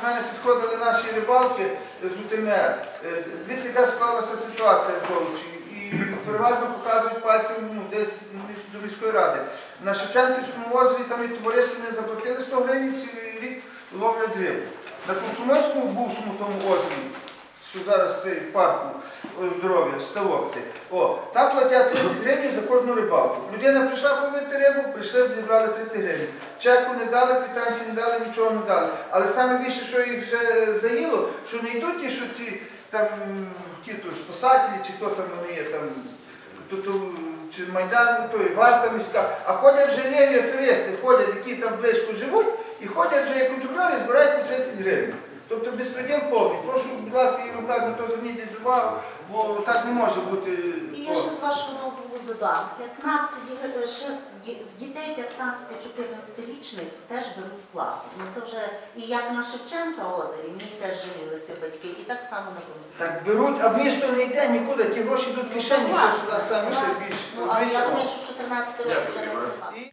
До мене підходили наші рибалки з УТМР. Е, Дивіться, яка склалася ситуація в Золочі. І переважно показують пальцем ну, десь до міської ради. На Шевченківському озері там і товариство не заплатили 100 гривень, цілий рік ловлять рибу. На Комсомольському бувшому тому озері, що зараз цей в парку здоров'я, ставок о, там платять 30 гривень за кожну рибалку. Людина прийшла половити рибу, прийшли, зібрали 30 гривень. Чеку не дали, квитанції не дали, нічого не дали. Але саме більше, що їх вже заїло, що не йдуть ті, що ті там ті то спасателі, чи хто там вони є там. то- то, Чи Майдан, той варта міська, а ходять вже ліві аферисти, ходять, які там близько живуть, і ходять вже як контролери, збирають по 30 гривень. Тобто безпреділ повний. Прошу, увагу, бо так не може бути. І я ще з вашого дозволу додам, 15 ді- ще з ді- з дітей 15-14 річних теж беруть плату. Ну це вже і як на Шевченка озері, мені теж жалілися батьки, і так само на Крумській. Так беруть, а місто не йде нікуди, ті гроші йдуть в кишені, що сюди саме ще більше. Ну, але я Розумієте? думаю, що 14 років вже не Дякую. І-